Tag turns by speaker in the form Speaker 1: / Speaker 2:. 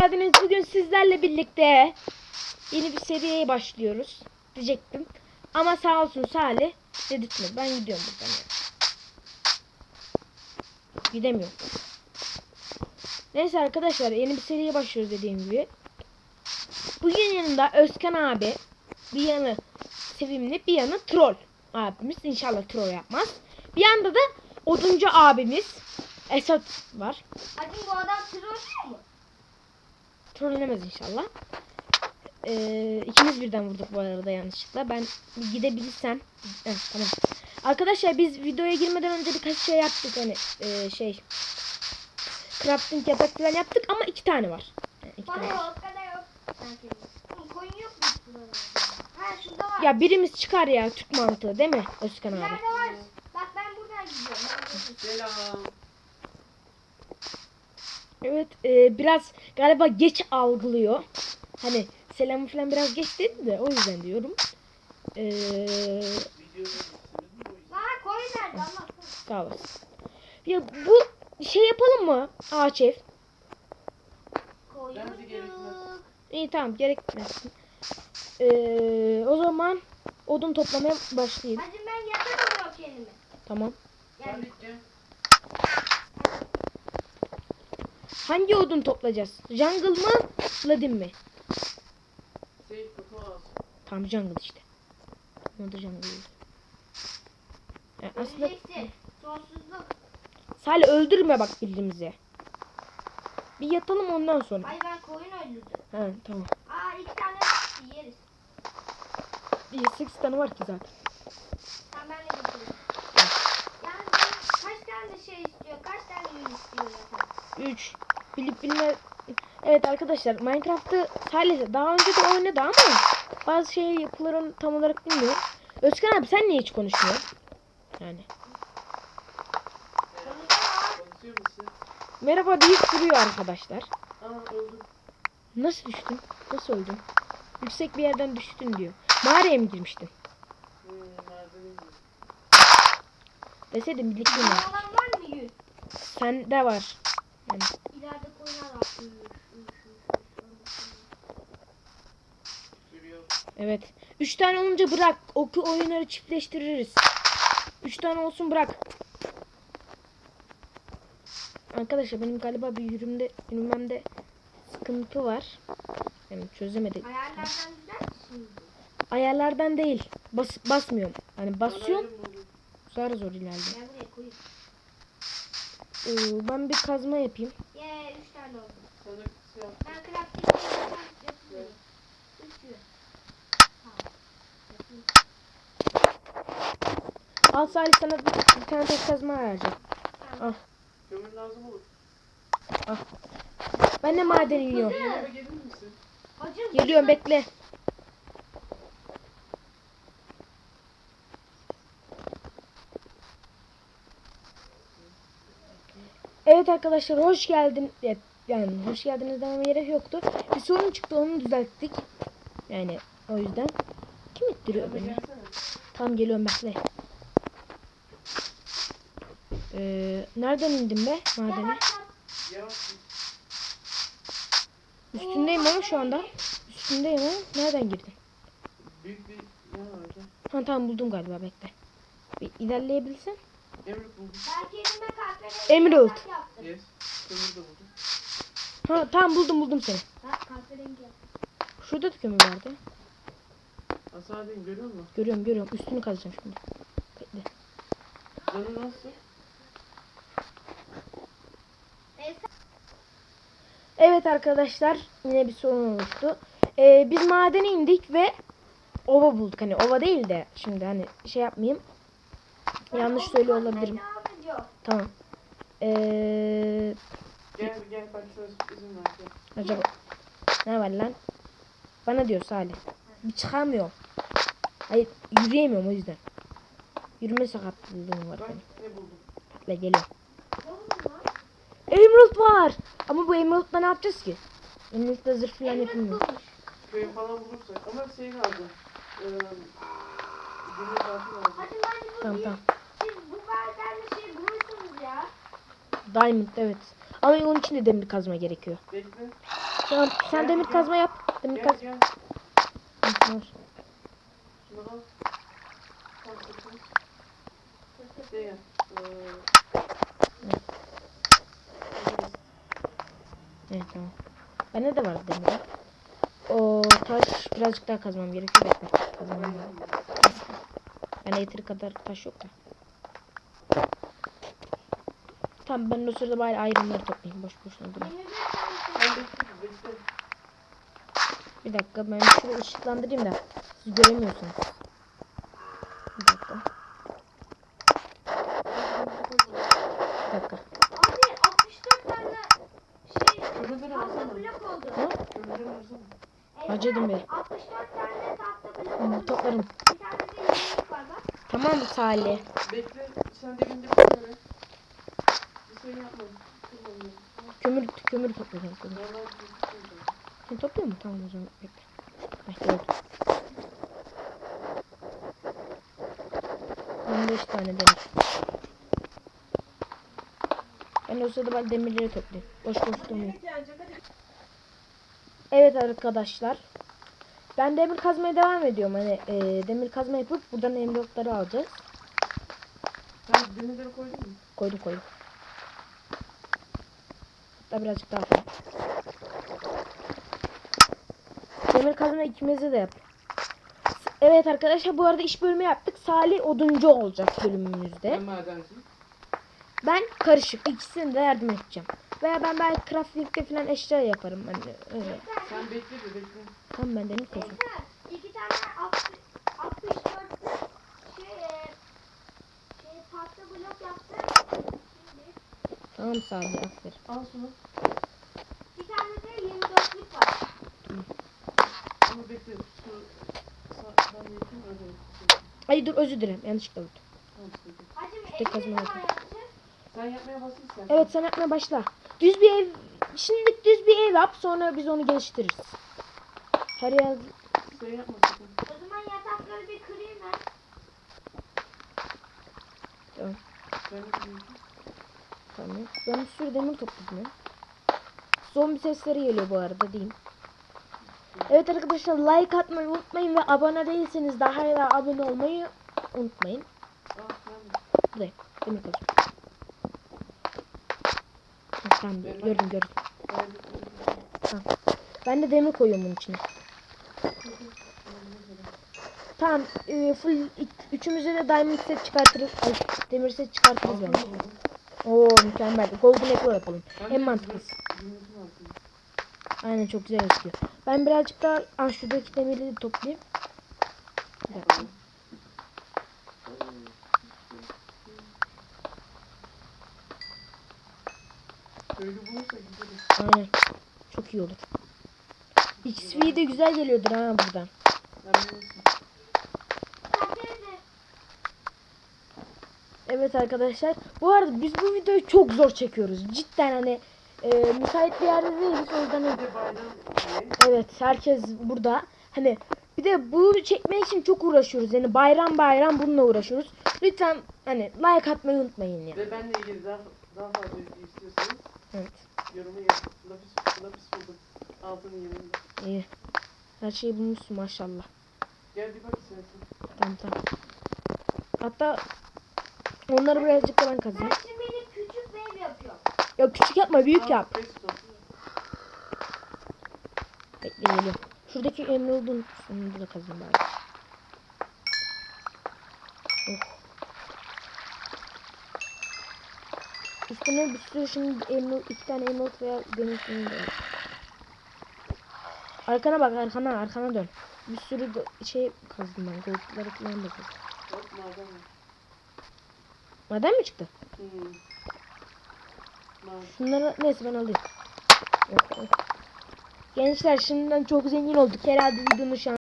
Speaker 1: geldiniz. Bugün sizlerle birlikte yeni bir seriye başlıyoruz diyecektim. Ama sağ olsun Salih dedirtmedi. Ben gidiyorum buradan. Gidemiyorum. Neyse arkadaşlar yeni bir seriye başlıyoruz dediğim gibi. Bugün yanında Özkan abi bir yanı sevimli bir yanı troll abimiz. İnşallah troll yapmaz. Bir yanda da oduncu abimiz Esat var.
Speaker 2: Hacım bu adam troll mu?
Speaker 1: Trollemez inşallah. Ee, ikimiz birden vurduk bu arada yanlışlıkla. Ben gidebilirsem. Heh, tamam. Arkadaşlar biz videoya girmeden önce birkaç şey yaptık hani e, şey. Crafting yatak falan yaptık ama iki tane var. Yani iki
Speaker 2: Bana
Speaker 1: tane var.
Speaker 2: yok, bana yok. Sanki. Oğlum koyun yok mu burada? Ha şurada var.
Speaker 1: Ya birimiz çıkar ya Türk mantığı değil mi Özkan abi?
Speaker 2: Nerede var? Bak ben buradan gidiyorum.
Speaker 3: Selam.
Speaker 1: Evet e, biraz galiba geç algılıyor. Hani selamı falan biraz geç dedi de o yüzden diyorum. Ee, sağ olasın. Ya bu şey yapalım mı? Ağaç ev. İyi tamam gerekmez. Ee, o zaman odun toplamaya başlayayım.
Speaker 2: Hacım ben yaparım o kendimi.
Speaker 1: Tamam.
Speaker 2: Yani
Speaker 3: Salih gel.
Speaker 1: Hangi odun toplayacağız? Jungle mı? Ladin mi?
Speaker 3: Safe kutu az.
Speaker 1: Tamam jungle işte. Onu da jungle. Yani aslında.
Speaker 2: Sonsuzluk.
Speaker 1: Salih öldürme bak bildiğimizi. Bir yatalım ondan sonra.
Speaker 2: Ay ben koyun öldürdüm.
Speaker 1: Ha tamam.
Speaker 2: Aa iki tane yeriz.
Speaker 1: İyi 8 tane var ki zaten.
Speaker 2: Sen ben de getireyim. Yani kaç tane şey istiyor? Kaç tane yün istiyor zaten?
Speaker 1: 3. Bilip bilme. Evet arkadaşlar Minecraft'ı Salih daha önce de oynadı ama bazı şey yapılarını tam olarak bilmiyor. Özkan abi sen niye hiç konuşmuyorsun? Yani. Merhaba deyip duruyor arkadaşlar.
Speaker 3: Aa öldüm.
Speaker 1: Nasıl düştün? Nasıl öldün? Yüksek bir yerden düştün diyor. Mağaraya mı girmiştin?
Speaker 3: Hmm?
Speaker 1: Deseydin birlikte mi?
Speaker 2: olan var mı yün?
Speaker 1: Sende var. Evet. 3 tane olunca bırak. O oyunları çiftleştiririz. 3 tane olsun bırak. Arkadaşlar benim galiba bir yürümde yürümemde sıkıntı var. Yani çözemedik.
Speaker 2: Ayarlardan?
Speaker 1: Ayarlardan değil. Bas, basmıyorum. Hani basıyorum. Zar zor ilerliyor.
Speaker 2: Gel buraya koyun.
Speaker 1: Ee, ben bir kazma yapayım.
Speaker 2: Tane oldu. Ben crafting yapıyorum.
Speaker 1: Al Salih sana bir, bir tane tek kazma vereceğim.
Speaker 2: Tamam.
Speaker 3: Kömür lazım olur.
Speaker 1: Ben de maden iniyorum. Geliyorum bekle. Evet arkadaşlar hoş geldin. Evet, yani hoş geldiniz dememe gerek yoktu. Bir sorun çıktı onu düzelttik. Yani o yüzden. Kim ittiriyor beni? Tam geliyorum bekle. Ee, nereden indim be madene? Üstündeyim ama şu anda. Üstündeyim ama nereden girdin?
Speaker 3: Büyük bir yer vardı.
Speaker 1: Ha tamam buldum galiba bekle. Bir ilerleyebilirsen.
Speaker 3: Emerald buldum.
Speaker 2: Kahverengi
Speaker 1: Emerald.
Speaker 3: Yes. Kömür de buldum.
Speaker 1: Ha tamam buldum buldum seni. Şurada da kömür vardı.
Speaker 3: Asadeyim görüyor musun?
Speaker 1: Görüyorum görüyorum. Üstünü kazacağım şimdi. Bekle.
Speaker 3: Canı nasıl?
Speaker 1: Evet arkadaşlar yine bir sorun oluştu. Ee, biz madene indik ve ova bulduk. Hani ova değil de şimdi hani şey yapmayayım. Yanlış söylüyor olabilirim.
Speaker 2: alacağım.
Speaker 1: Tamam. Ee,
Speaker 3: Gel gel sürprizim var. Gel.
Speaker 1: acaba ne var lan? Bana diyor Salih. Bir çıkamıyorum. Hayır yürüyemiyorum o yüzden. Yürüme sakatlığım var benim.
Speaker 3: ne buldum.
Speaker 2: Oğlum lan.
Speaker 1: Emerald var. Ama bu Emerald'la ne yapacağız ki? Emerald'la zırh falan
Speaker 2: Emerald
Speaker 1: yapılmıyor.
Speaker 3: Köy falan bulursak. Ama şey lazım. Ee, demir balta lazım.
Speaker 2: Hadi lan bu
Speaker 1: Tamam
Speaker 2: bir-
Speaker 1: tamam.
Speaker 2: Siz bu kadar şey bulursunuz ya.
Speaker 1: Diamond evet. Ama onun için de demir kazma gerekiyor. Tamam sen demir kazma yap. Demir kazma. Evet tamam. Bende de var demir. O taş birazcık daha kazmam gerekiyor. Bekle. Kazmam lazım. Yeteri kadar taş yok da. Tamam ben o sırada bari ayrımları toplayayım. Boş boşuna durma.
Speaker 2: Demir bir
Speaker 1: dakika ben şurayı ışıklandırayım da siz göremiyorsunuz. Bir dakika. Bir dakika.
Speaker 2: Abi 64 tane şey tahta blok oldu.
Speaker 1: Ha? Harcadım be.
Speaker 2: 64 tane tahta blok oldu.
Speaker 1: toplarım.
Speaker 2: Bir tane de yemek var bak.
Speaker 1: Tamam Salih.
Speaker 3: Bekle, sen de günde kömürleri. Bir şey yapma. Kullanıyorum.
Speaker 1: Kömür toplayacağım. Kömür. Sen topluyor mu? Tamam o zaman bekle. Heh, gördüm. 15 tane demir. Ben o sırada ben demirleri toplayayım. Boş boş durmayayım. Evet arkadaşlar. Ben demir kazmaya devam ediyorum. Hani e, demir kazma yapıp buradan emeraldları alacağız.
Speaker 3: Sen demirleri koydun mu?
Speaker 1: Koydum koydum. Hatta birazcık daha koydum. Demir kazma ikimize de yap. Evet arkadaşlar bu arada iş bölümü yaptık. Salih oduncu olacak bölümümüzde.
Speaker 3: Ben madenci.
Speaker 1: Ben karışık. ikisini de yardım edeceğim. Veya ben belki crafting'de falan eşya yaparım. Hani öyle.
Speaker 3: Sen bekle de bekle.
Speaker 1: Tamam ben kazım.
Speaker 2: Yeter. İki tane 60 64 şey şey tahta blok yaptım. Şimdi
Speaker 1: Tamam Salih aferin.
Speaker 3: Al şunu.
Speaker 2: bir tane de 24'lük var.
Speaker 3: Ama bekle. Şu ben yapayım öyle.
Speaker 1: Ay dur özür dilerim. Yanlışlıkla vurdum.
Speaker 3: Tamam işte.
Speaker 2: Hacım
Speaker 1: Tek kazma yapayım.
Speaker 3: Sen yapmaya başla sen.
Speaker 1: Evet sen yapmaya başla. Düz bir ev. Şimdilik düz bir ev yap. Sonra biz onu geliştiririz. Her yer
Speaker 3: Şey yapma sakın.
Speaker 2: O zaman yatakları bir kırayım ben.
Speaker 1: Tamam.
Speaker 3: Ben de yapayım.
Speaker 1: Tamam. Ben bir sürü demir topladım ya. Zombi sesleri geliyor bu arada diyeyim. Evet arkadaşlar like atmayı unutmayın ve abone değilseniz daha hala abone olmayı unutmayın. Buraya demir kazım. Tamam gördüm gördüm.
Speaker 3: De-
Speaker 1: Ben de demir koyuyorum bunun içine. Tamam e, full üçümüze de diamond set çıkartırız. Ay, demir set çıkartırız bence. Oo mükemmel. Golden apple yapalım. En mantıklısı. Aynen çok güzel gözüküyor. Ben birazcık daha ah, şuradaki demirleri toplayayım. Bir dakika. Aynen. Çok iyi olur. XP de güzel geliyordur ha buradan.
Speaker 3: Ben bulursun.
Speaker 2: Sadece
Speaker 1: Evet arkadaşlar. Bu arada biz bu videoyu çok zor çekiyoruz. Cidden hani e, müsait bir yerde değiliz. O yüzden evet herkes burada. Hani bir de bunu çekmek için çok uğraşıyoruz. Yani bayram bayram bununla uğraşıyoruz. Lütfen hani like atmayı unutmayın ya.
Speaker 3: Ve benle ilgili daha, daha fazla bilgi istiyorsanız
Speaker 1: Evet.
Speaker 3: yorumu yazın. Lapis, lapis buldum. Altının yanında.
Speaker 1: İyi. Her şeyi bulmuşsun maşallah.
Speaker 3: Gel bir bak istersen.
Speaker 1: Tamam tamam. Hatta onları birazcık da ben kazayım.
Speaker 2: ben şimdi küçük bir ev yapıyorum.
Speaker 1: Ya küçük yapma büyük yap. Bekle geliyorum. Şuradaki emerald'un onu da kazayım bari. Oh. Üstüne bir sürü şimdi emerald, iki tane emerald veya demir suyunu da yap. Arkana bak arkana arkana dön. Bir sürü şey kazdım ben. Goldları falan da kazdım.
Speaker 3: Var.
Speaker 1: Maden mi çıktı?
Speaker 3: Hmm.
Speaker 1: Şunları neyse ben alayım. Gençler şimdiden çok zengin olduk. Herhalde videonun an